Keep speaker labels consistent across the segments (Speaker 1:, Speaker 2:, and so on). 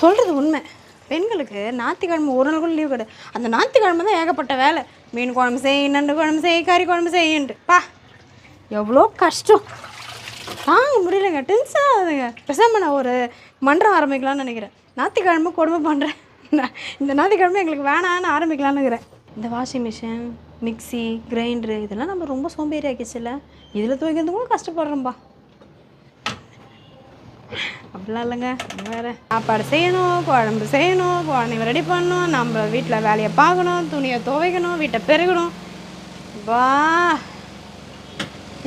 Speaker 1: சொல்கிறது உண்மை. பெண்களுக்கு ஞாயிற்றுக்கிழமை ஒரு நாள் கூட லீவ் கிடையாது. அந்த ஞாயிற்றுக்கிழமை தான் ஏகப்பட்ட வேலை. மீன் குழம்பு செய் நண்டு குழம்பு செய் கறி குழம்பு செய்யுன்ட்டு. பா. எவ்வளோ கஷ்டம். தாங்க முடியலங்க. டென்ஷன் ஆகுதுங்க. பேசாம நான் ஒரு மன்றம் ஆரம்பிக்கலாம்னு நினைக்கிறேன். ஞாயிற்றுக்கிழமை கொடுமை பண்ணுறேன் இந்த ஞாயிற்றுக்கிழமை எங்களுக்கு வேணான்னு ஆரம்பிக்கலாம்னு இருக்கிறேன் இந்த வாஷிங் மிஷின் மிக்ஸி கிரைண்டரு இதெல்லாம் நம்ம ரொம்ப சோம்பேறி ஆக்கிச்சுல்ல இதில் துவைக்கிறது கூட கஷ்டப்படுறோம்ப்பா அப்படிலாம் இல்லைங்க. வேறு. சாப்பாடு செய்யணும் குழம்பு செய்யணும் குழந்தைங்க ரெடி பண்ணணும் நம்ம வீட்டில் வேலையை பார்க்கணும் துணியை துவைக்கணும் வீட்டை பெருகணும். வா.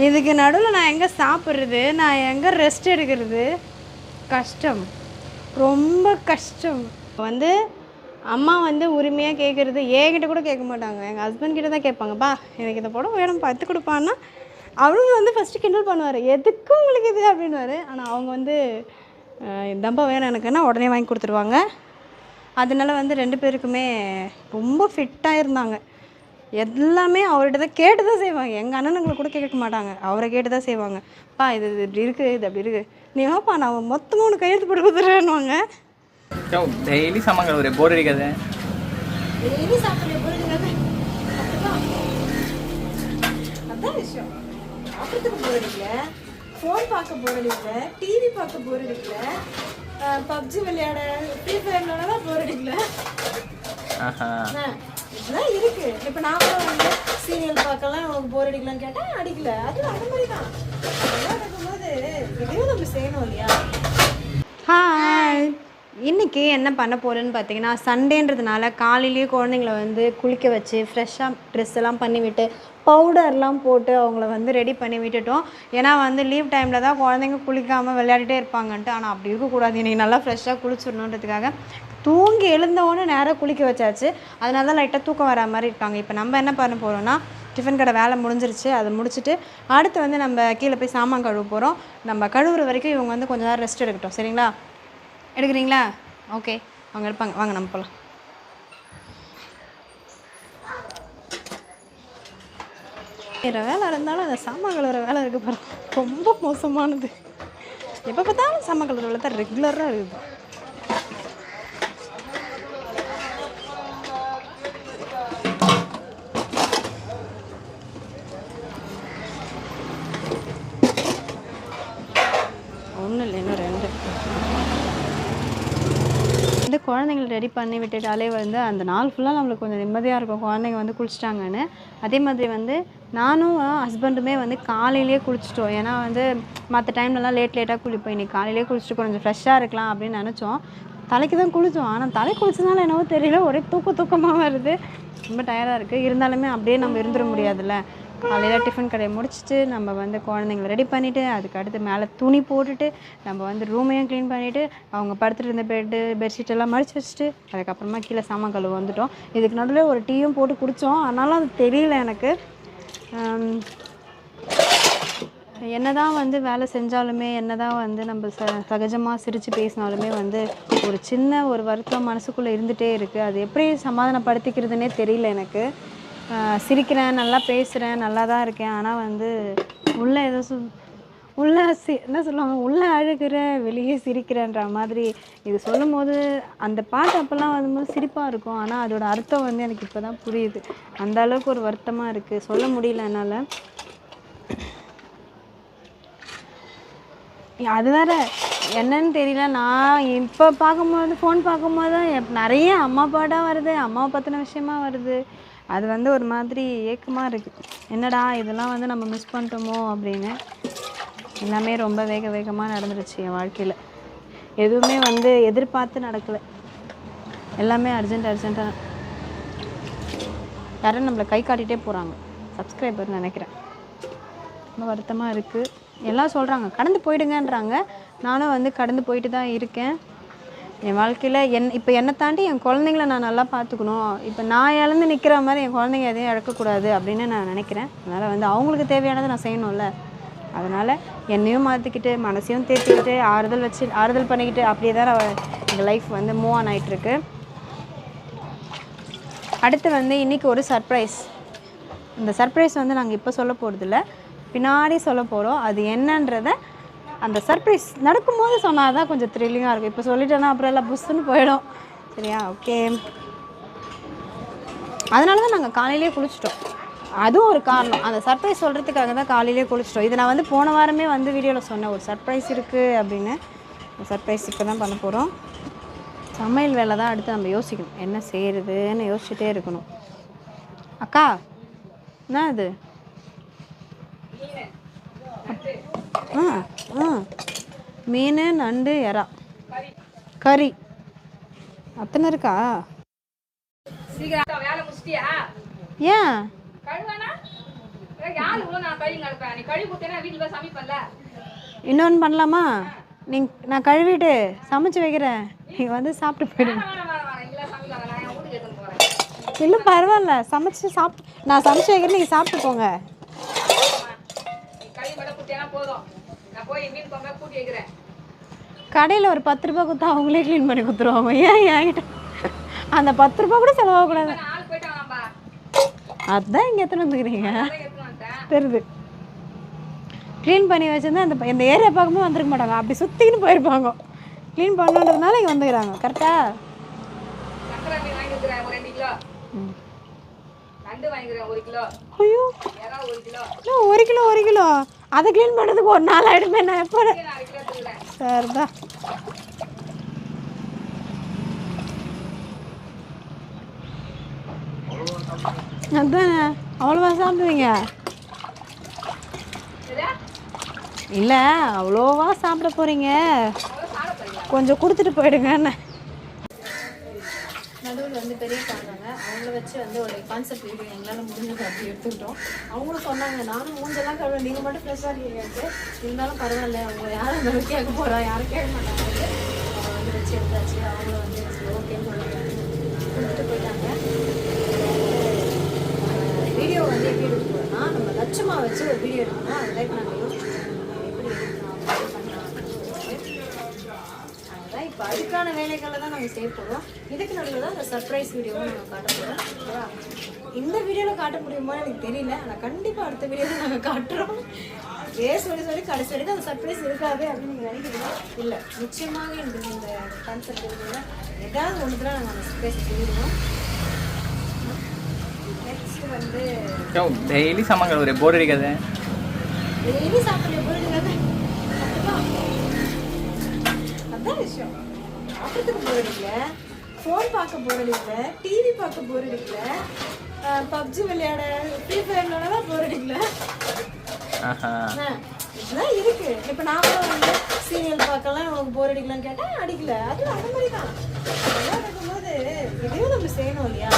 Speaker 1: இதுக்கு நடுவில் நான் எங்கே சாப்பிட்றது? நான் எங்கே ரெஸ்ட் எடுக்கிறது? கஷ்டம். ரொம்ப கஷ்டம். வந்து அம்மா வந்து உரிமையாக கேட்குறது ஏகிட்ட கூட கேட்க மாட்டாங்க. எங்கள் ஹஸ்பண்ட் கிட்ட தான் கேட்பாங்கப்பா எனக்கு இந்த படம் வேணும் பார்த்து கொடுப்பான்னா அவரும் வந்து ஃபஸ்ட்டு கிண்டல் பண்ணுவார். எதுக்கு உங்களுக்கு இது அப்படின்னுவாரு. ஆனால் அவங்க வந்து இதாம்பா வேணும் எனக்குன்னா உடனே வாங்கி கொடுத்துருவாங்க. அதனால வந்து ரெண்டு பேருக்குமே ரொம்ப ஃபிட்டாக இருந்தாங்க. எல்லாமே அவர்கிட்ட தான் கேட்டு தான் செய்வாங்க. எங்கள் அண்ணனுங்களை கூட கேட்க மாட்டாங்க. அவரை கேட்டு தான் செய்வாங்க. பா இது இது இப்படி இருக்குது இது அப்படி இருக்குது நீ வாப்பா நான் மொத்தமாக உனக்கு கையெழுத்து போட்டு கொடுத்துட்றேன்னுவாங்க
Speaker 2: டெய்லி சாமான் கழுவுற போர் அடிக்காது.
Speaker 1: டெய்லி சாப்பிட்ற பொருளுங்க அதான் விஷயம். சாப்பிட்றதுக்கு போர் அடிக்கல. ஃபோன் பார்க்க போர் அடிக்கல. டிவி பார்க்க போர் அடிக்கல. பப்ஜி விளையாட ஃப்ரீ ஃபயர் விளையாட போர் அடிக்கல இதெல்லாம் இருக்கு. இப்போ கூட வந்து சீரியல் பார்க்கலாம் உனக்கு போர் அடிக்கலாம்னு கேட்டேன் அடிக்கல. அது அந்த மாதிரி தான் இருக்கும்போது இதையும் நம்ம செய்யணும் இல்லையா? ஹாய் இன்னைக்கு என்ன பண்ண போகிறேன்னு பார்த்தீங்கன்னா சண்டேன்றதுனால காலையிலேயே குழந்தைங்கள வந்து குளிக்க வச்சு ஃப்ரெஷ்ஷாக ட்ரெஸ் எல்லாம் பண்ணி விட்டு பவுடர்லாம் போட்டு அவங்கள வந்து ரெடி பண்ணி விட்டுட்டோம். ஏன்னா வந்து லீவ் டைமில் தான் குழந்தைங்க குளிக்காமல் விளையாடிட்டே இருப்பாங்கன்ட்டு. ஆனால் அப்படி இருக்கக்கூடாது இன்றைக்கி நல்லா ஃப்ரெஷ்ஷாக குளிச்சிடணுன்றதுக்காக தூங்கி எழுந்தவொடனே நேராக குளிக்க வச்சாச்சு. அதனால தான் லைட்டாக தூக்கம் வர மாதிரி இருக்காங்க. இப்போ நம்ம என்ன பண்ண போகிறோம்னா டிஃபன் கடை வேலை முடிஞ்சிருச்சு. அதை முடிச்சுட்டு அடுத்து வந்து நம்ம கீழே போய் சாமான் கழுவ போகிறோம் நம்ம கழுவுற வரைக்கும் இவங்க வந்து கொஞ்சம் நேரம் ரெஸ்ட் எடுக்கட்டும். சரிங்களா? எடுக்கிறீங்களா? ஓகே அவங்க எடுப்பாங்க. வாங்க நம்ம போகலாம் வேறு வேலை இருந்தாலும் அந்த சாமான் கழுவுற வேலை இருக்கு பாருங்க ரொம்ப மோசமானது. எப்போ பார்த்தாலும் சாமான் கழுவுற வேலை தான் ரெகுலராக இருக்குது ஒன்றும் இல்லை இன்னும் ரெண்டு வந்து குழந்தைங்களை ரெடி பண்ணி விட்டுட்டாலே வந்து அந்த நாள் ஃபுல்லாக நம்மளுக்கு கொஞ்சம் நிம்மதியாக இருக்கும். குழந்தைங்க வந்து குளிச்சிட்டாங்கன்னு. அதே மாதிரி வந்து நானும் ஹஸ்பண்டுமே வந்து காலையிலேயே குளிச்சிட்டோம். ஏன்னா வந்து மற்ற டைம்லலாம் லேட் லேட்டாக குளிப்போம். இன்றைக்கி காலையிலேயே குளிச்சுட்டு கொஞ்சம் ஃப்ரெஷ்ஷாக இருக்கலாம் அப்படின்னு நினச்சோம். தலைக்கு தான் குளித்தோம் ஆனால் தலை குளிச்சதுனால என்னவோ தெரியல. ஒரே தூக்க தூக்கமாக வருது. ரொம்ப டயர்டாக இருக்குது இருந்தாலுமே அப்படியே நம்ம இருந்துட முடியாதுல்ல. காலையில் டிஃபன் கடையை முடிச்சுட்டு நம்ம வந்து குழந்தைங்கள ரெடி பண்ணிவிட்டு அதுக்கு அடுத்து மேலே துணி போட்டுட்டு நம்ம வந்து ரூமையும் க்ளீன் பண்ணிவிட்டு அவங்க படுத்துட்டு இருந்த பெட்டு பெட்ஷீட் எல்லாம் மடிச்சு வச்சுட்டு அதுக்கப்புறமா கீழே சாமான் கழுவு வந்துட்டோம். இதுக்கு நடுவில் ஒரு டீயும் போட்டு குடித்தோம் ஆனாலும் அது தெரியல எனக்கு. என்ன தான் வந்து வேலை செஞ்சாலுமே என்ன தான் வந்து நம்ம ச சகஜமாக சிரித்து பேசினாலுமே வந்து ஒரு சின்ன ஒரு வருத்தம் மனசுக்குள்ளே இருந்துகிட்டே இருக்குது அது எப்படி சமாதானப்படுத்திக்கிறதுனே தெரியல எனக்கு. சிரிக்கிறேன் நல்லா பேசுகிறேன் நல்லா தான் இருக்கேன். ஆனால் வந்து உள்ளே ஏதோ சு உள்ளே சி என்ன சொல்லுவாங்க? உள்ளே அழுகிற வெளியே சிரிக்கிறேன்ற மாதிரி இது சொல்லும் போது அந்த பாட்டு அப்போல்லாம் வரும்போது சிரிப்பாக இருக்கும். ஆனால் அதோட அர்த்தம் வந்து எனக்கு இப்போ தான் புரியுது. அந்த அளவுக்கு ஒரு வருத்தமாக இருக்குது சொல்ல முடியல என்னால். அது வேற என்னன்னு தெரியல. நான் இப்போ பார்க்கும்போது ஃபோன் பார்க்கும்போது தான் நிறைய அம்மா பாட்டாக வருது அம்மாவை பற்றின விஷயமா வருது. அது வந்து ஒரு மாதிரி ஏக்கமாக இருக்குது என்னடா இதெல்லாம் வந்து நம்ம மிஸ் பண்ணிட்டோமோ அப்படின்னு. எல்லாமே ரொம்ப வேக வேகமாக நடந்துருச்சு என் வாழ்க்கையில். எதுவுமே வந்து எதிர்பார்த்து நடக்கலை. எல்லாமே அர்ஜென்ட் அர்ஜென்ட்டாக யாரும் நம்மளை கை காட்டிகிட்டே போகிறாங்க சப்ஸ்கிரைபர் நினைக்கிறேன். ரொம்ப வருத்தமாக இருக்குது எல்லாம் சொல்கிறாங்க கடந்து போயிடுங்கன்றாங்க. நானும் வந்து கடந்து போயிட்டு தான் இருக்கேன். என் வாழ்க்கையில் என் இப்போ என்னை தாண்டி என் குழந்தைங்கள நான் நல்லா பார்த்துக்கணும். இப்போ நான் இழந்து நிற்கிற மாதிரி என் குழந்தைங்க எதையும் இழக்கக்கூடாது அப்படின்னு நான் நினைக்கிறேன். அதனால் வந்து அவங்களுக்கு தேவையானதை நான் செய்யணும்ல. அதனால் என்னையும் மாற்றிக்கிட்டு மனசையும் தேர்த்திக்கிட்டு ஆறுதல் வச்சு ஆறுதல் பண்ணிக்கிட்டு அப்படியே தான் எங்கள் லைஃப் வந்து மூவ் ஆன் ஆகிட்டுருக்கு அடுத்து வந்து இன்றைக்கி ஒரு சர்ப்ரைஸ் இந்த சர்ப்ரைஸ் வந்து நாங்கள் இப்போ சொல்ல போகிறதில்ல பின்னாடி சொல்ல போகிறோம் அது என்னன்றதை அந்த சர்ப்ரைஸ் நடக்கும்போது சொன்னால் தான் கொஞ்சம் த்ரில்லிங்காக இருக்கும். இப்போ சொல்லிட்டேன்னா அப்புறம் எல்லாம் புஷ்ஷுன்னு போயிடும். சரியா? ஓகே அதனால தான் நாங்கள் காலையிலே குளிச்சிட்டோம். அதுவும் ஒரு காரணம். அந்த சர்ப்ரைஸ் சொல்கிறதுக்காக தான் காலையிலே குளிச்சிட்டோம். இது நான் வந்து போன வாரமே வந்து வீடியோவில் சொன்னேன். ஒரு சர்ப்ரைஸ் இருக்குது அப்படின்னு. சர்ப்ரைஸ் இப்போ தான் பண்ண போகிறோம் சமையல் வேலை தான் அடுத்து நம்ம யோசிக்கணும். என்ன செய்கிறதுன்னு யோசிச்சுட்டே இருக்கணும். அக்கா என்ன அது ஆ ஆ. மீன் நண்டு எறா. கறி. அத்தனை இருக்கா? ஏன்? இன்னொன்று பண்ணலாமா? நீங்கள் நான் கழுவிட்டு சமைச்சு வைக்கிறேன். நீங்கள் வந்து சாப்பிட்டு போயிடுங்க இல்லை பரவாயில்ல. சமைச்சு சாப்பிட்டு நான் சமைச்சு வைக்கிறேன். நீங்கள் சாப்பிட்டு போங்க
Speaker 3: நீ கழுவி மட்டும் கொடுத்தேன்னா போதும் நான் போய் மீன் கொம்பை கூட்டி வைக்கிறேன்.
Speaker 1: கடையில் ஒரு பத்து ரூபா கொடுத்தா அவங்களே க்ளீன் பண்ணி கொடுத்துருவாங்க. ஏன் என்கிட்ட? அந்த பத்து ரூபா கூட செலவாகக்கூடாது அதுதான் இங்கே எத்தனை வந்துக்கிறீங்க? தெரியுது. க்ளீன் பண்ணி வச்சிருந்தா அந்த இந்த ஏரியா பார்க்கும்போது வந்திருக்க மாட்டாங்க. அப்படி சுற்றிக்கின்னு போயிருப்பாங்க. க்ளீன் பண்ணுன்றதுனால இங்கே வந்துக்கிறாங்க. கரெக்டா
Speaker 3: சக்கரை மீன் வாங்கி வைக்கிறேன் ஒரு கிலோ. ஒரு கிலோ ஒரு கிலோ.
Speaker 1: ஒரு அதை க்ளீன் பண்ணுறதுக்கு ஒரு நாள் ஆகிடுமே நான் எப்போ
Speaker 3: சிக்கன் அரை
Speaker 1: சரிதான் அவ்வளோவா சாப்பிடுவீங்க? இல்லை அவ்வளோவா சாப்பிட போகிறீங்க கொஞ்சம் கொடுத்துட்டு போயிடுங்கன்னு. நடுவில் வந்து பெரிய பாருங்க அவங்கள வச்சு வந்து ஒரு கான்செப்ட் வீடியோ எங்களால் முடிஞ்சது அப்படி எடுத்துக்கிட்டோம். அவங்களும் சொன்னாங்க நானும் மூஞ்செல்லாம் கழுவ நீங்கள் மட்டும் ஃப்ரெஷ்ஷாக இருக்கீங்க. இருந்தாலும் பரவாயில்ல. அவங்க யாரும் அந்த கேட்க போகிறோம் யாரும் கேட்க மாட்டாங்க. அவங்க வந்து வச்சு எடுத்தாச்சு. அவங்கள வந்து ஓகேன்னு சொல்லிட்டு கொடுத்துட்டு போயிட்டாங்க. வீடியோ வந்து எப்படி எடுக்க போகிறோம்னா நம்ம லட்சமாக வச்சு ஒரு வீடியோ எடுக்கணும். அதை லைக் நாங்கள் யோசிச்சுட்டு எப்படி எடுக்கலாம் எப்படி பண்ணலாம் அப்படின்னு சொல்லிட்டு அதுதான் இப்போ அதுக்கான வேலைகளை தான் நாங்கள் செய்ய போகிறோம் இதுக்கு நடுவில் தான் அந்த சர்ப்ரைஸ் வீடியோவை நாங்கள் காட்ட போகிறோம் ஓகேவா? இந்த வீடியோவில் காட்ட முடியுமா எனக்கு தெரியல. ஆனால் கண்டிப்பாக அடுத்த வீடியோவில் நாங்கள் காட்டுறோம். இதே சொல்லி சொல்லி கடைசி வரைக்கும் அந்த சர்ப்ரைஸ் இருக்காது அப்படின்னு நீங்கள் நினைக்கிறீங்க இல்லை. நிச்சயமாக இந்த இந்த கான்செப்ட் இருக்குல்ல ஏதாவது ஒன்று தான் நாங்கள் அந்த சர்ப்ரைஸ் சொல்லிடுவோம் நெக்ஸ்ட் வந்து
Speaker 2: டெய்லி சாமான் கழுவுற போர் அடிக்காது.
Speaker 1: டெய்லி சாப்பிட்ற பொருளுங்க அதான் விஷயம். போர் அடிக்கல ஃபோன் பார்க்க போர் அடிக்கல டிவி பார்க்க போர் அடிக்கல பப்ஜி விளையாட ஃப்ரீ ஃபயர் விளையாட போர் அடிக்கல
Speaker 2: ஆஹா.
Speaker 1: ஆ, இதெல்லாம் இருக்கு. இப்போ கூட வந்து சீரியல் பார்க்கலாம் உனக்கு போர் அடிக்கலான்னு கேட்டேன் அடிக்கல. அது அந்த மாதிரி தான். அதெல்லாம் இருக்கும்போது இதையும் நம்ம செய்யணும் இல்லையா?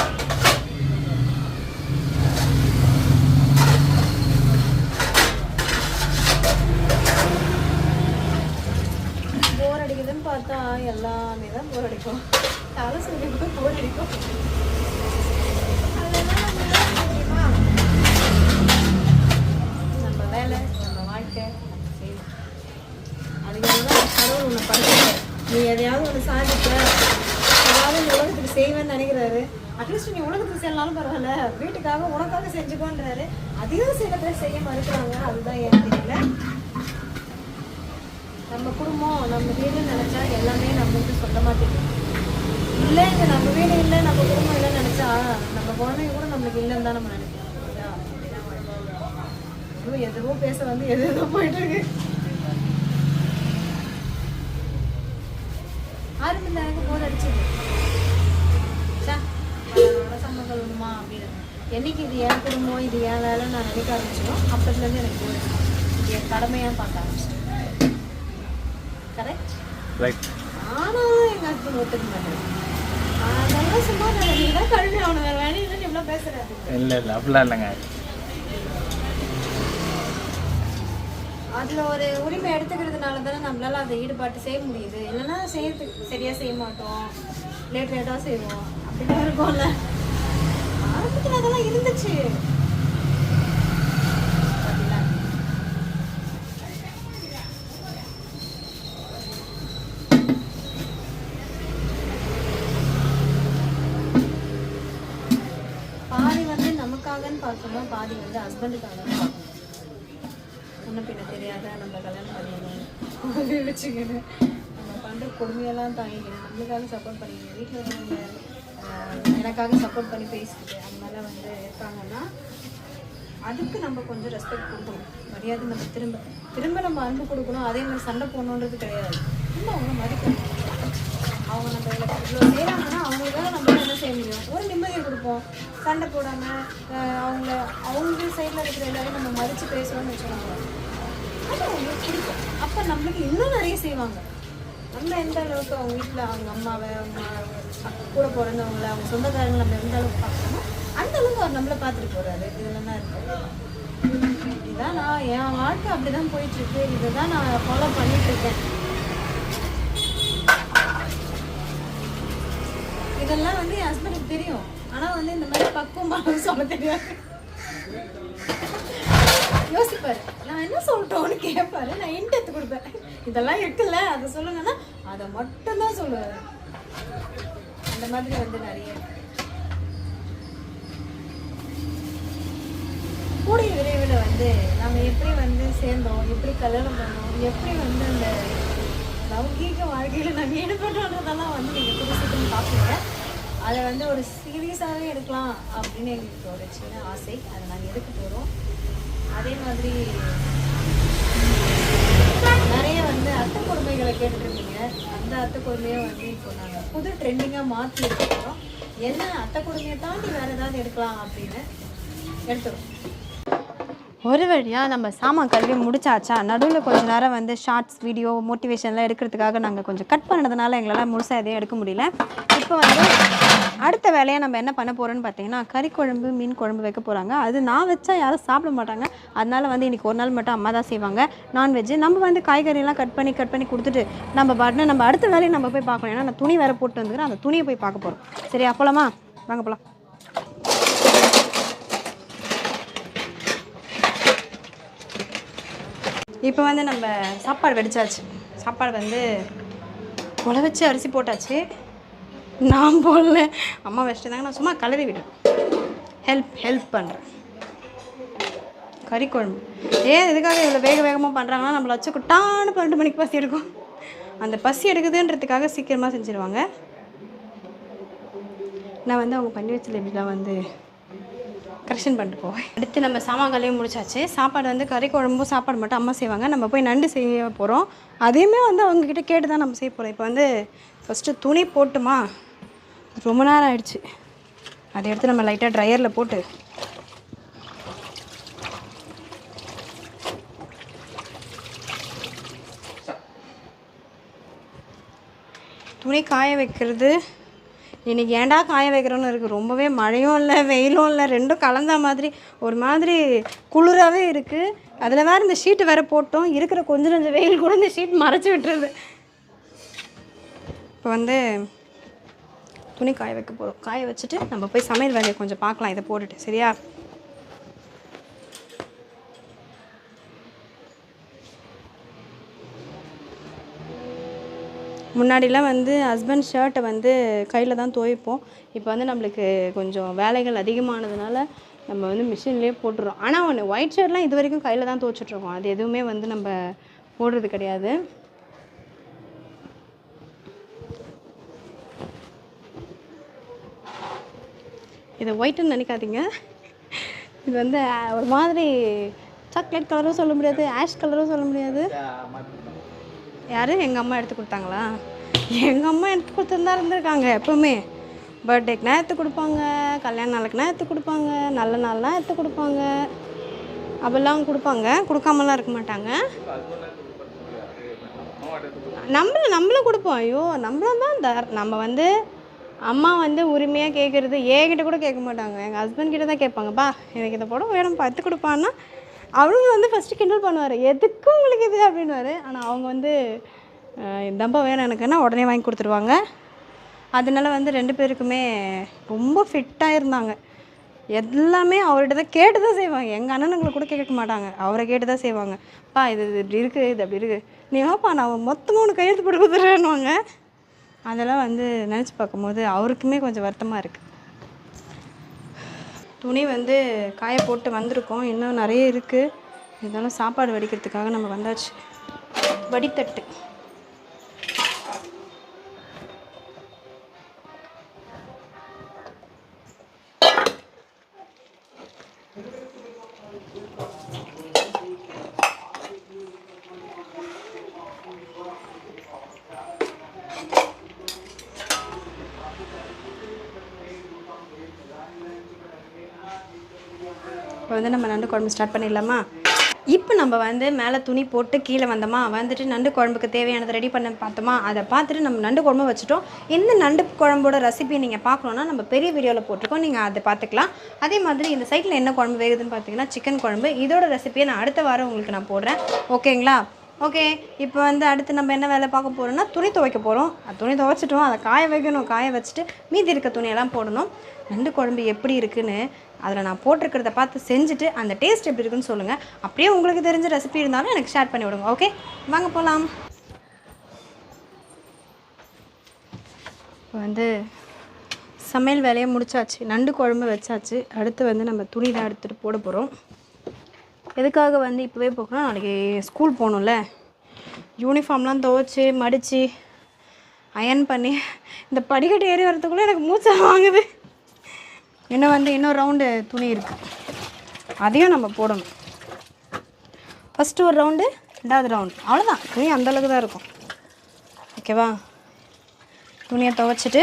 Speaker 1: இதுன்னு பார்த்தா எல்லாமே தான் போர் அடிக்கும். தலை சொல்லி போர் அடிக்கும். நம்ம தெரியுமா? நம்ம வேலை நம்ம வாழ்க்கை. அதுக்காக தான் கடவுள் உன்னை நீ எதையாவது ஒன்று சாதிக்க ஏதாவது இந்த உலகத்துக்கு செய்வேன்னு நினைக்கிறாரு. அட்லீஸ்ட் நீ உலகத்துக்கு செய்யலாலும் பரவாயில்ல. வீட்டுக்காக உனக்காக செஞ்சுக்கோன்றாரு. அதையும் சில பேர் செய்ய மறுக்கிறாங்க. அதுதான் ஏன் தெரியல. நம்ம குடும்பம் நம்ம வீடு நினச்சா எல்லாமே நம்ம வந்து சொந்தமாக தெரியும் இல்லை இங்கே நம்ம வீடு இல்லை நம்ம குடும்பம் இல்லைன்னு நினச்சா நம்ம குழந்தைங்க கூட நம்மளுக்கு இல்லைன்னு தான் நம்ம நினைக்கிறோம். எதுவும் எதுவோ பேச வந்து எது எதோ போயிட்டு இருக்கு. ஆறு மணி நேரம் போர் அடிச்சது? சம்பந்தம் அதனால அப்படின்னு. என்னைக்கு இது என் குடும்பம் இது என் வேலை நான் நினைக்க ஆரம்பிச்சோம் அப்பத்துலேருந்து எனக்கு போர் இது என் கடமையாக பார்க்க ஆரம்பிச்சிட்டேன். கரெக்ட்
Speaker 2: ரைட்
Speaker 1: ஆனாலும் எங்கள் ஹஸ்பண்ட் ஒத்துக்க மாட்டாரு அதெல்லாம் சும்மா தான் கழுவி அவனை வேறு வேலை இல்லைன்னு இவ்வளோ பேசுகிறாரு
Speaker 2: இல்லை இல்லை. அப்படிலாம் இல்லைங்க.
Speaker 1: அதில் ஒரு உரிமை எடுத்துக்கிறதுனால தானே நம்மளால அதை ஈடுபாட்டு செய்ய முடியுது. இல்லைன்னா செய்யறதுக்கு சரியாக செய்ய மாட்டோம். லேட் லேட்டாக செய்வோம். அப்படிதான் இருக்கும்ல. ஆரம்பத்தில் அதெல்லாம் இருந்துச்சு பாத்தீங்களா? பாதி வந்து நமக்காகன்னு பார்க்கணும் பாதி வந்து ஹஸ்பண்டுக்காக பார்க்கணும். முன்ன பின்ன தெரியாத நம்ம கல்யாணம் பண்ணிடணும்.
Speaker 3: வச்சுக்கணும் நம்ம பண்ணுற கொடுமையெல்லாம் தாங்கிக்கணும் நம்மளுக்காக சப்போர்ட் பண்ணிக்கணும் வீட்டில் எனக்காக சப்போர்ட் பண்ணி பேசிக்கிட்டு அந்த மாதிரிலாம் வந்து இருக்காங்கன்னா அதுக்கு நம்ம கொஞ்சம் ரெஸ்பெக்ட் கொடுக்கணும். மரியாதை நம்ம திரும்ப திரும்ப நம்ம அன்பு கொடுக்கணும். அதே மாதிரி சண்டை போடணுன்றது கிடையாது. திரும்ப அவங்க மதிக்கணும். அவங்க நம்ம இவ்வளோ செய்கிறாங்கன்னா அவங்களுக்காக நம்ம என்ன செய்ய முடியும்? ஒரு நிம்மதியை கொடுப்போம். சண்டை போடாமல் அவங்கள அவங்க சைடில் இருக்கிற எல்லாரையும் நம்ம மறித்து பேசுவோம்னு வச்சுக்கோங்க அது அவங்களுக்கு பிடிக்கும். அப்போ நம்மளுக்கு இன்னும் நிறைய செய்வாங்க. நம்ம எந்த அளவுக்கு அவங்க வீட்டில் அவங்க அம்மாவை அவங்க கூட பிறந்தவங்கள அவங்க சொந்தக்காரங்களை நம்ம எந்த அளவுக்கு பார்க்குறோமோ அந்த அளவுக்கு அவர் நம்மளை பார்த்துட்டு போகிறாரு இதில் தான் இருக்கு. இதுதான் நான் என் வாழ்க்கை அப்படி தான் போயிட்டுருக்கு இதை தான் நான் ஃபாலோ பண்ணிட்டு இருக்கேன் இதெல்லாம் வந்து என் ஹஸ்பண்டுக்கு தெரியும். ஆனால் வந்து இந்த மாதிரி பக்குவமாக சொல்ல தெரியாது. யோசிப்பாரு நான் என்ன சொல்லிட்டோன்னு கேட்பாரு நான் இன்ட் எடுத்து கொடுப்பேன். இதெல்லாம் இருக்குல்ல அதை சொல்லுங்கன்னா அதை மட்டும்தான் சொல்லுவார். அந்த மாதிரி வந்து நிறைய. கூடிய விரைவில் வந்து நம்ம எப்படி வந்து சேர்ந்தோம் எப்படி கல்யாணம் பண்ணோம் எப்படி வந்து அந்த லௌகீக வாழ்க்கையில் நம்ம ஈடுபட்டோன்றதெல்லாம் வந்து நீங்கள் புதுசுக்குன்னு பார்க்குறேன் அதை வந்து ஒரு சீரியஸாகவே எடுக்கலாம் அப்படின்னு எங்களுக்கு ஒரு சின்ன ஆசை. அதை நாங்கள் எடுக்க போகிறோம் அதே மாதிரி நிறைய வந்து அத்தை கொடுமைகளை கேட்டுருந்தீங்க அந்த அத்தை கொடுமையை வந்து இப்போ நாங்கள் புது ட்ரெண்டிங்காக மாற்றி இருக்கோம் என்ன? அத்தை கொடுமையை தாண்டி வேறு ஏதாவது எடுக்கலாம் அப்படின்னு எடுத்துருவோம்
Speaker 1: ஒரு வழியாக நம்ம சாமான் கல்வி முடிச்சாச்சா நடுவில் கொஞ்ச நேரம் வந்து ஷார்ட்ஸ் வீடியோ மோட்டிவேஷன்லாம் எடுக்கிறதுக்காக நாங்கள் கொஞ்சம் கட் பண்ணதுனால எங்களால் முழுசாக எதையும் எடுக்க முடியல. இப்போ வந்து அடுத்த வேலையை நம்ம என்ன பண்ண போகிறோன்னு பார்த்தீங்கன்னா கறி குழம்பு மீன் குழம்பு வைக்க போகிறாங்க அது நான் வச்சா யாரும் சாப்பிட மாட்டாங்க. அதனால் வந்து இன்றைக்கி ஒரு நாள் மட்டும் அம்மா தான் செய்வாங்க. நான்வெஜ் நம்ம வந்து காய்கறியெல்லாம் கட் பண்ணி கட் பண்ணி கொடுத்துட்டு நம்ம பாட்டுன்னு நம்ம அடுத்த வேலையை நம்ம போய் பார்க்கணும். ஏன்னா நான் துணி வேறு போட்டு வந்துக்கிறேன் அந்த துணியை போய் பார்க்க போகிறோம் சரி அப்போலாமா? வாங்க போகலாம் இப்போ வந்து நம்ம சாப்பாடு வெடிச்சாச்சு. சாப்பாடு வந்து உழ வச்சு அரிசி போட்டாச்சு. நான் போடல. அம்மா வச்சுட்டாங்க. நான் சும்மா கலரி விடுறேன் ஹெல்ப் ஹெல்ப் பண்ணுறேன் கறி குழம்பு ஏன் எதுக்காக இவ்வளோ வேக வேகமாக பண்ணுறாங்கன்னா நம்மளை வச்சு குட்டான்னு பன்னெண்டு மணிக்கு பசி எடுக்கும். அந்த பசி எடுக்குதுன்றதுக்காக சீக்கிரமாக செஞ்சுருவாங்க. நான் வந்து அவங்க பண்ணி வச்சல இப்படிலாம் வந்து கரெக்ஷன் பண்ணிட்டு போவேன். அடுத்து நம்ம சாமான்களையும் முடிச்சாச்சு. சாப்பாடு வந்து கறி குழம்பும் சாப்பாடு மட்டும் அம்மா செய்வாங்க. நம்ம போய் நண்டு செய்ய போகிறோம் அதையுமே வந்து அவங்கக்கிட்ட கேட்டு தான் நம்ம செய்ய போகிறோம் இப்போ வந்து ஃபஸ்ட்டு துணி போட்டுமா? ரொம்ப நேரம் ஆயிடுச்சு. அதை எடுத்து நம்ம லைட்டாக ட்ரையரில் போட்டு. துணி காய வைக்கிறது இன்றைக்கி ஏன்டா காய வைக்கிறோன்னு இருக்குது ரொம்பவே மழையும் இல்லை வெயிலும் இல்லை ரெண்டும் கலந்த மாதிரி ஒரு மாதிரி குளிராகவே இருக்குது அதில் வேறு இந்த ஷீட்டு வேறு போட்டோம். இருக்கிற கொஞ்சம் கொஞ்சம் வெயில் கூட இந்த ஷீட் மறைச்சி விட்டுருது. இப்போ வந்து துணி காய வைக்க போகிறோம் காய வச்சுட்டு நம்ம போய் சமையல் வேலையை கொஞ்சம் பார்க்கலாம். இதை போட்டுட்டு சரியா? முன்னாடிலாம் வந்து ஹஸ்பண்ட் ஷர்ட்டை வந்து கையில் தான் துவைப்போம். இப்போ வந்து நம்மளுக்கு கொஞ்சம் வேலைகள் அதிகமானதுனால நம்ம வந்து மிஷின்லேயே போட்டுறோம். ஆனால் ஒன்று ஒயிட் ஷர்ட்லாம் இது வரைக்கும் கையில் தான் துவைச்சிட்ருக்கோம் அது எதுவுமே வந்து நம்ம போடுறது கிடையாது. இதை ஒயிட்டுன்னு நினைக்காதீங்க. இது வந்து ஒரு மாதிரி சாக்லேட் கலரும் சொல்ல முடியாது ஆஷ் கலரும் சொல்ல முடியாது. யார்? எங்கள் அம்மா எடுத்து கொடுத்தாங்களா? எங்கள் அம்மா எடுத்து கொடுத்துருந்தா இருந்திருக்காங்க எப்போவுமே. பர்த்டேக்குனா எடுத்து கொடுப்பாங்க கல்யாண நாளுக்குனா எடுத்து கொடுப்பாங்க நல்ல நாள்லாம் எடுத்து கொடுப்பாங்க. அப்படிலாம் கொடுப்பாங்க. கொடுக்காமலாம் இருக்க மாட்டாங்க. நம்மள நம்மளும் கொடுப்போம். ஐயோ நம்மளும் தான் தர் நம்ம வந்து அம்மா வந்து உரிமையாக கேட்குறது என்கிட்ட கூட கேட்க மாட்டாங்க. எங்கள் ஹஸ்பண்ட் கிட்ட தான் கேட்பாங்கப்பா எனக்கு இதை போட வேணும்ப்பா எடுத்து கொடுப்பான்னா அவரும் வந்து ஃபஸ்ட்டு கிண்டல் பண்ணுவார். எதுக்கு உங்களுக்கு இது அப்படின்னுவாரு. ஆனால் அவங்க வந்து அஹ், வேணும் எனக்குன்னா உடனே வாங்கி கொடுத்துருவாங்க. அதனால வந்து ரெண்டு பேருக்குமே ரொம்ப ஃபிட்டாக இருந்தாங்க. எல்லாமே அவர்கிட்ட தான் கேட்டு தான் செய்வாங்க. எங்கள் அண்ணனுங்களை கூட கேட்க மாட்டாங்க. அவரை கேட்டு தான் செய்வாங்க. பா இது இது இப்படி இருக்குது இது அப்படி இருக்குது நீ வாப்பா நான் மொத்தமாக உனக்கு கையெழுத்து போட்டு கொடுத்துட்றேன்னுவாங்க அதெல்லாம் வந்து நினச்சி பார்க்கும்போது அவருக்குமே கொஞ்சம் வருத்தமாக இருக்குது துணி வந்து காய போட்டு வந்திருக்கோம். இன்னும் நிறைய இருக்குது இருந்தாலும் சாப்பாடு வடிக்கிறதுக்காக நம்ம வந்தாச்சு. வடித்தட்டு. இப்போ வந்து நம்ம நண்டு குழம்பு ஸ்டார்ட் பண்ணிடலாமா? இப்போ நம்ம வந்து மேலே துணி போட்டு கீழே வந்தோமா? வந்துட்டு நண்டு குழம்புக்கு தேவையானதை ரெடி பண்ண பார்த்தோமா? அதை பார்த்துட்டு நம்ம நண்டு குழம்பு வச்சுட்டோம். இந்த நண்டு குழம்போட ரெசிபி நீங்கள் பார்க்கணுன்னா நம்ம பெரிய வீடியோவில் போட்டிருக்கோம். நீங்கள் அதை பார்த்துக்கலாம். அதே மாதிரி இந்த சைட்டில் என்ன குழம்பு வேகுதுன்னு பார்த்தீங்கன்னா சிக்கன் குழம்பு. இதோட ரெசிபியை நான் அடுத்த வாரம் உங்களுக்கு நான் போடுறேன். ஓகேங்களா ஓகே இப்போ வந்து அடுத்து நம்ம என்ன வேலை பார்க்க போகிறோம்னா துணி துவைக்க போகிறோம் துணி துவைச்சிட்டோம். அதை காய வைக்கணும். காய வச்சுட்டு மீதி இருக்க துணியெல்லாம் போடணும். நண்டு குழம்பு எப்படி இருக்குன்னு அதில் நான் போட்டிருக்கிறத பார்த்து செஞ்சுட்டு அந்த டேஸ்ட் எப்படி இருக்குன்னு சொல்லுங்கள் அப்படியே உங்களுக்கு தெரிஞ்ச ரெசிபி இருந்தாலும் எனக்கு ஷேர் பண்ணி விடுங்க ஓகே வாங்க போகலாம் இப்போ வந்து சமையல் வேலையை முடிச்சாச்சு. நண்டு குழம்பு வச்சாச்சு. அடுத்து வந்து நம்ம துணி தான் எடுத்துகிட்டு போட போகிறோம் எதுக்காக வந்து இப்போவே போகணும் நாளைக்கு ஸ்கூல் போகணும்ல. யூனிஃபார்ம்லாம் துவைச்சி மடித்து அயன் பண்ணி இந்த படிக்கட்டு ஏறி வரத்துக்குள்ளே எனக்கு மூச்சை வாங்குது. இன்னும் வந்து இன்னொரு ரவுண்டு துணி இருக்குது அதையும் நம்ம போடணும். ஃபஸ்ட்டு ஒரு ரவுண்டு ரெண்டாவது ரவுண்டு அவ்வளோதான் துணி அந்தளவுக்கு தான் இருக்கும். ஓகேவா துணியை துவைச்சிட்டு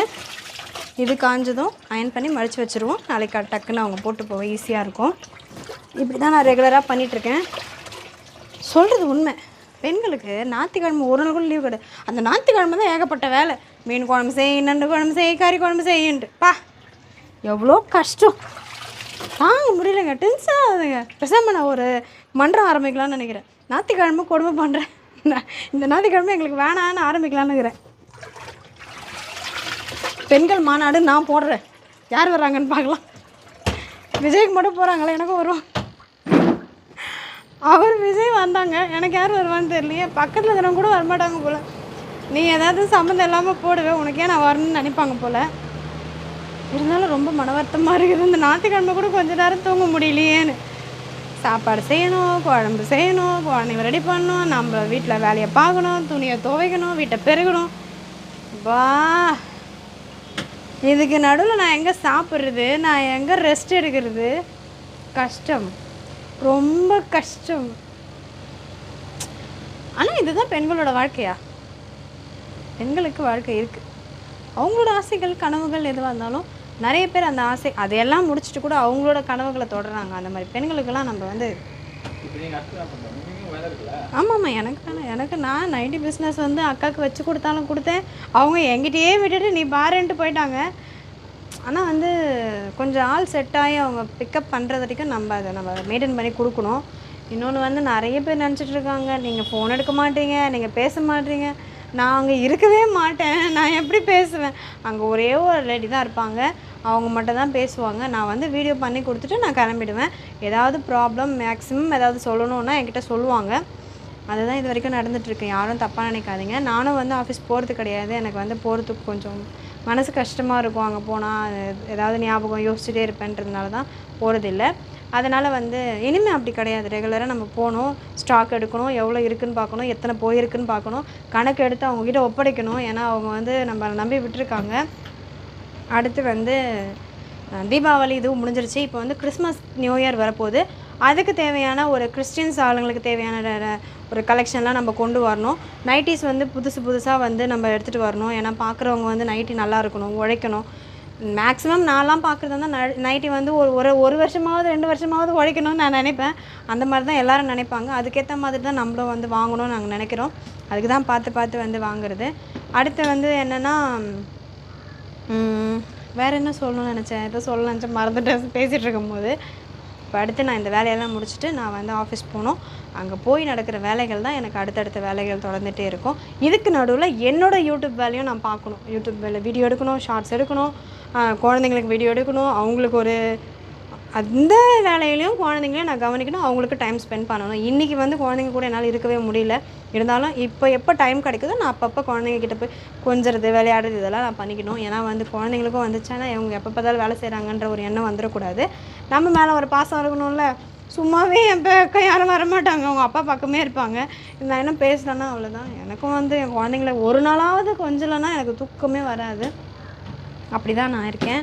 Speaker 1: இது காஞ்சதும் அயன் பண்ணி மடித்து வச்சுருவோம். நாளைக்கு டக்குன்னு அவங்க போட்டு போக ஈஸியாக இருக்கும். இப்படி தான் நான் ரெகுலராக பண்ணிகிட்ருக்கேன் சொல்கிறது உண்மை. பெண்களுக்கு ஞாத்திக்கிழமை ஒரு நாள் கூட லீவ் கிடையாது. அந்த ஞாத்திக்கிழமை தான் ஏகப்பட்ட வேலை. மீன் குழம்பு செய் நண்டு குழம்பு செய் கறி குழம்பு செய்யின்ட்டு. பா. எவ்வளோ கஷ்டம். தாங்க முடியலங்க டென்ஷன் ஆகுதுங்க. பேசாம நான் ஒரு மன்றம் ஆரம்பிக்கலாம்னு நினைக்கிறேன். ஞாத்திக்கிழமை கொடுமை பண்ணுறேன் இந்த ஞாயிற்றுக்கிழமை எங்களுக்கு வேணான்னு ஆரம்பிக்கலாம்னு இருக்கிறேன் பெண்கள் மாநாடு நான் போடுறேன். யார் வர்றாங்கன்னு பார்க்கலாம். விஜய்க்கு மட்டும் போகிறாங்களே எனக்கும் வருவான். அவர் விஜய் வந்தாங்க. எனக்கு யார் வருவான்னு தெரியலையே. பக்கத்தில் இருக்கிறவங்க கூட வரமாட்டாங்க போல். நீ ஏதாவது சம்மந்தம் இல்லாமல் போடுவேன் உனக்கே நான் வரணும்னு நினைப்பாங்க போல். இருந்தாலும் ரொம்ப மன வருத்தமாக இருக்குது. இந்த ஞாயிற்றுக்கிழமை கூட கொஞ்ச நேரம் தூங்க முடியலையேன்னு. சாப்பாடு செய்யணும் குழம்பு செய்யணும் குழந்தைங்க ரெடி பண்ணணும் நம்ம வீட்டில் வேலையை பார்க்கணும் துணியை துவைக்கணும் வீட்டை பெருகணும். வா இதுக்கு நடுவில் நான் எங்கே சாப்பிட்றது? நான் எங்கே ரெஸ்ட் எடுக்கிறது? கஷ்டம். ரொம்ப கஷ்டம். ஆனால் இதுதான் பெண்களோட வாழ்க்கையா? பெண்களுக்கு வாழ்க்கை இருக்குது அவங்களோட ஆசைகள் கனவுகள் எதுவாக இருந்தாலும் நிறைய பேர் அந்த ஆசை அதையெல்லாம் முடிச்சுட்டு கூட அவங்களோட கனவுகளை தொடர்றாங்க. அந்த மாதிரி பெண்களுக்கெல்லாம் நம்ம வந்து ஆமாம்மா எனக்கு தானே. எனக்கு நான் நைட்டி பிஸ்னஸ் வந்து அக்காவுக்கு வச்சு கொடுத்தாலும் கொடுத்தேன். அவங்க என்கிட்டயே விட்டுட்டு நீ பாருன்ட்டு போயிட்டாங்க. ஆனால் வந்து கொஞ்சம் ஆள் செட் ஆகி அவங்க பிக்கப் பண்ணுறது வரைக்கும் நம்ம அதை நம்ம மெயின்டைன் பண்ணி கொடுக்கணும். இன்னொன்று வந்து நிறைய பேர் நினச்சிட்டு இருக்காங்க. நீங்கள் ஃபோன் எடுக்க மாட்டீங்க. நீங்கள் பேச மாட்டீங்க. நான் அங்கே இருக்கவே மாட்டேன். நான் எப்படி பேசுவேன்? அங்கே ஒரே ஒரு லேடி தான் இருப்பாங்க. அவங்க மட்டும் தான் பேசுவாங்க. நான் வந்து வீடியோ பண்ணி கொடுத்துட்டு நான் கிளம்பிடுவேன். ஏதாவது ப்ராப்ளம் மேக்ஸிமம் ஏதாவது சொல்லணுன்னா என்கிட்ட சொல்லுவாங்க. அதுதான் இது வரைக்கும் நடந்துகிட்ருக்கு யாரும் தப்பாக நினைக்காதீங்க. நானும் வந்து ஆஃபீஸ் போகிறது கிடையாது. எனக்கு வந்து போகிறதுக்கு கொஞ்சம் மனசு கஷ்டமாக இருக்கும். அங்கே போனால் ஏதாவது ஞாபகம் யோசிச்சுட்டே இருப்பேன்றதுனால தான் போகிறதில்ல அதனால் வந்து இனிமேல் அப்படி கிடையாது. ரெகுலராக நம்ம போகணும் ஸ்டாக் எடுக்கணும் எவ்வளோ இருக்குன்னு பார்க்கணும் எத்தனை போயிருக்குன்னு பார்க்கணும் கணக்கு எடுத்து அவங்கக்கிட்ட ஒப்படைக்கணும். ஏன்னா அவங்க வந்து நம்மளை நம்பி விட்டுருக்காங்க. அடுத்து வந்து தீபாவளி இதுவும் முடிஞ்சிருச்சு. இப்போ வந்து கிறிஸ்மஸ் நியூ இயர் வரப்போகுது. அதுக்கு தேவையான ஒரு கிறிஸ்டின்ஸ் ஆளுங்களுக்கு தேவையான ஒரு கலெக்ஷன்லாம் நம்ம கொண்டு வரணும். நைட்டிஸ் வந்து புதுசு புதுசாக வந்து நம்ம எடுத்துகிட்டு வரணும். ஏன்னா பார்க்குறவங்க வந்து நைட்டி நல்லா இருக்கணும் உழைக்கணும். மேக்ஸிமம் நான்லாம் பார்க்குறது வந்து நைட்டி வந்து ஒரு ஒரு ஒரு வருஷமாவது ரெண்டு வருஷமாவது உழைக்கணும்னு நான் நினைப்பேன். அந்த மாதிரி தான் எல்லோரும் நினைப்பாங்க. அதுக்கேற்ற மாதிரி தான் நம்மளும் வந்து வாங்கணும்னு நாங்கள் நினைக்கிறோம். அதுக்கு தான் பார்த்து பார்த்து வந்து வாங்குறது. அடுத்து வந்து என்னென்னா வேறு என்ன சொல்லணும்னு நினச்சேன்? எதோ சொல்ல நினச்சேன். மறந்துட்டு பேசிகிட்டு இருக்கும்போது. இப்போ அடுத்து நான் இந்த வேலையெல்லாம் முடிச்சுட்டு நான் வந்து ஆஃபீஸ் போனோம் அங்கே போய் நடக்கிற வேலைகள் தான் எனக்கு அடுத்தடுத்த வேலைகள் தொடர்ந்துகிட்டே இருக்கும். இதுக்கு நடுவில் என்னோடய யூடியூப் வேலையும் நான் பார்க்கணும். யூடியூப் வேலை வீடியோ எடுக்கணும் ஷார்ட்ஸ் எடுக்கணும். குழந்தைங்களுக்கு வீடியோ எடுக்கணும். அவங்களுக்கு ஒரு அந்த வேலையிலையும் குழந்தைங்களையும் நான் கவனிக்கணும். அவங்களுக்கு டைம் ஸ்பெண்ட் பண்ணணும். இன்றைக்கி வந்து குழந்தைங்க கூட என்னால் இருக்கவே முடியல. இருந்தாலும் இப்போ எப்போ டைம் கிடைக்குதோ நான் அப்பப்போ குழந்தைங்க கிட்ட போய் கொஞ்சறது விளையாடுறது இதெல்லாம் நான் பண்ணிக்கணும். ஏன்னா வந்து குழந்தைங்களுக்கும் வந்துச்சுன்னா இவங்க எப்போ பார்த்தாலும் வேலை செய்கிறாங்கன்ற ஒரு எண்ணம் வந்துடக்கூடாது. நம்ம மேலே ஒரு பாசம் இருக்கணும்ல. சும்மாவே என் பக்கம் யாரும் வரமாட்டாங்க. அவங்க அப்பா பக்கமே இருப்பாங்க. நான் என்ன பேசினேன்னா அவ்வளோதான் எனக்கும் வந்து என் குழந்தைங்கள ஒரு நாளாவது கொஞ்சலன்னா எனக்கு தூக்கமே வராது. அப்படி தான் நான் இருக்கேன்.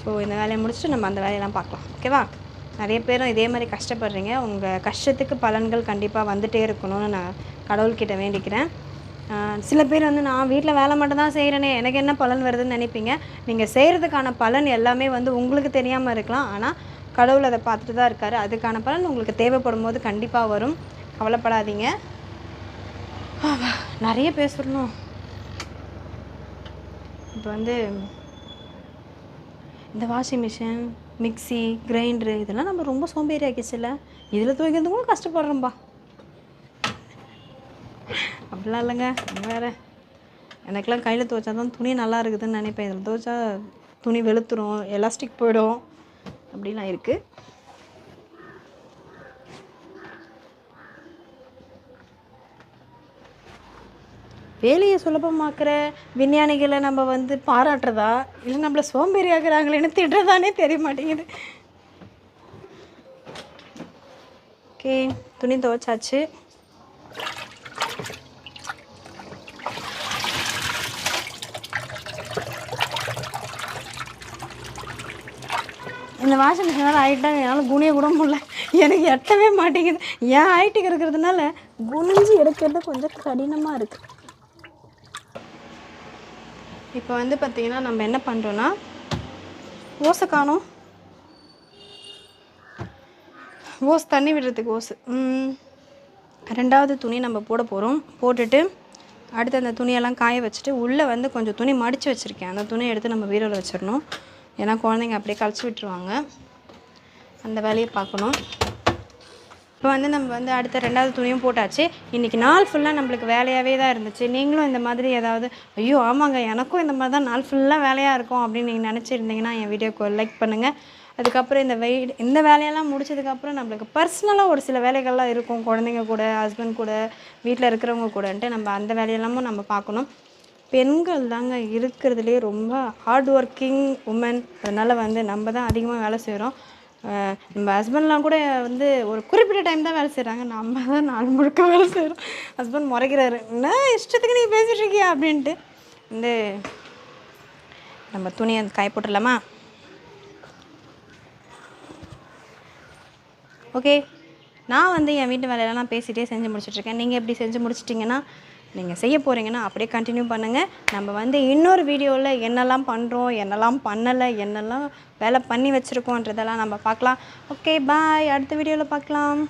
Speaker 1: ஸோ இந்த வேலையை முடிச்சுட்டு நம்ம அந்த வேலையெல்லாம் பார்க்கலாம். ஓகேவா நிறைய பேரும் இதே மாதிரி கஷ்டப்படுறீங்க. உங்கள் கஷ்டத்துக்கு பலன்கள் கண்டிப்பாக வந்துகிட்டே இருக்கணும்னு நான் கடவுள்கிட்ட வேண்டிக்கிறேன். சில பேர் வந்து நான் வீட்டில் வேலை மட்டும் தான் செய்கிறேனே எனக்கு என்ன பலன் வருதுன்னு நினைப்பீங்க? நீங்கள் செய்கிறதுக்கான பலன் எல்லாமே வந்து உங்களுக்கு தெரியாமல் இருக்கலாம். ஆனால் கடவுள் அதை பார்த்துட்டு தான் இருக்காரு. அதுக்கான பலன் உங்களுக்கு தேவைப்படும் போது கண்டிப்பாக வரும். கவலைப்படாதீங்க. நிறைய பேசணும் இப்போ வந்து இந்த வாஷிங் மிஷின் மிக்ஸி கிரைண்டரு இதெல்லாம் நம்ம ரொம்ப சோம்பேறி ஆக்கிச்சுல இதில் துவைக்கிறது கூட கஷ்டப்படுறோம்பா. அப்படிலாம் இல்லைங்க வேறு. எனக்கெல்லாம் கையில் துவைச்சா தான் துணி நல்லா இருக்குதுன்னு நினைப்பேன். இதில் துவைச்சா துணி வெளுத்துரும் எலாஸ்டிக் போயிடும். அப்படிலாம் இருக்குது வேலையை சுலபமாக்குற விஞ்ஞானிகளை நம்ம வந்து பாராட்டுறதா? இல்லை நம்மளை சோம்பேறி ஆகிறாங்களேன்னு திட்டுறதானே தெரிய மாட்டேங்குது. ஓகே துணி துவைச்சாச்சு. இந்த வாஷிங் மிஷினால் ஆகிட்டாங்க என்னால் குனிய கூட முடியல. எனக்கு எட்டவே மாட்டேங்குது. ஏன் ஹைட்டுக்கு இருக்கிறதுனால குனிஞ்சு எடுக்கிறது கொஞ்சம் கடினமாக இருக்குது இப்போ வந்து பார்த்திங்கன்னா நம்ம என்ன பண்ணுறோன்னா ஓசை காணும். ஓஸ் தண்ணி விடுறதுக்கு ஓசு ரெண்டாவது துணி நம்ம போட போகிறோம் போட்டுட்டு அடுத்து அந்த துணியெல்லாம் காய வச்சுட்டு உள்ளே வந்து கொஞ்சம் துணி மடித்து வச்சுருக்கேன். அந்த துணியை எடுத்து நம்ம வீரோவில் வச்சிடணும். ஏன்னா குழந்தைங்க அப்படியே கழிச்சு விட்டுருவாங்க. அந்த வேலையை பார்க்கணும். இப்போ வந்து நம்ம வந்து அடுத்த ரெண்டாவது துணியும் போட்டாச்சு. இன்றைக்கி நாள் ஃபுல்லாக நம்மளுக்கு வேலையாகவே தான் இருந்துச்சு. நீங்களும் இந்த மாதிரி ஏதாவது ஐயோ ஆமாங்க எனக்கும் இந்த மாதிரி தான் நாள் ஃபுல்லாக வேலையாக இருக்கும் அப்படின்னு நீங்கள் நினச்சிருந்தீங்கன்னா என் வீடியோக்கு லைக் பண்ணுங்கள் அதுக்கப்புறம் இந்த வெய் இந்த வேலையெல்லாம் முடிச்சதுக்கப்புறம் நம்மளுக்கு பர்சனலாக ஒரு சில வேலைகள்லாம் இருக்கும். குழந்தைங்க கூட ஹஸ்பண்ட் கூட வீட்டில் இருக்கிறவங்க கூடன்ட்டு நம்ம அந்த வேலையெல்லாமும் நம்ம பார்க்கணும். பெண்கள் தாங்க இருக்கிறதுலே ரொம்ப ஹார்ட் ஒர்க்கிங் உமன் அதனால் வந்து நம்ம தான் அதிகமாக வேலை செய்கிறோம் நம்ம ஹஸ்பண்ட்லாம் கூட வந்து ஒரு குறிப்பிட்ட டைம் தான் வேலை செய்கிறாங்க நம்ம தான் நாள் முழுக்க வேலை செய்கிறோம் ஹஸ்பண்ட் முறைக்கிறாரு. என்ன இஷ்டத்துக்கு நீ பேசிகிட்டு இருக்கியா? அப்படின்ட்டு. வந்து நம்ம துணியை காய போட்டுடலாமா? ஓகே நான் வந்து என் வீட்டு வேலையெல்லாம் பேசிகிட்டே செஞ்சு முடிச்சிட்ருக்கேன் நீங்கள் எப்படி செஞ்சு முடிச்சிட்டிங்கன்னா நீங்கள் செய்ய போகிறீங்கன்னா அப்படியே கண்டினியூ பண்ணுங்கள் நம்ம வந்து இன்னொரு வீடியோவில் என்னெல்லாம் பண்ணுறோம் என்னெல்லாம் பண்ணலை என்னெல்லாம் வேலை பண்ணி வச்சுருக்கோன்றதெல்லாம் நம்ம பார்க்கலாம். ஓகே பாய் அடுத்த வீடியோவில் பார்க்கலாம்.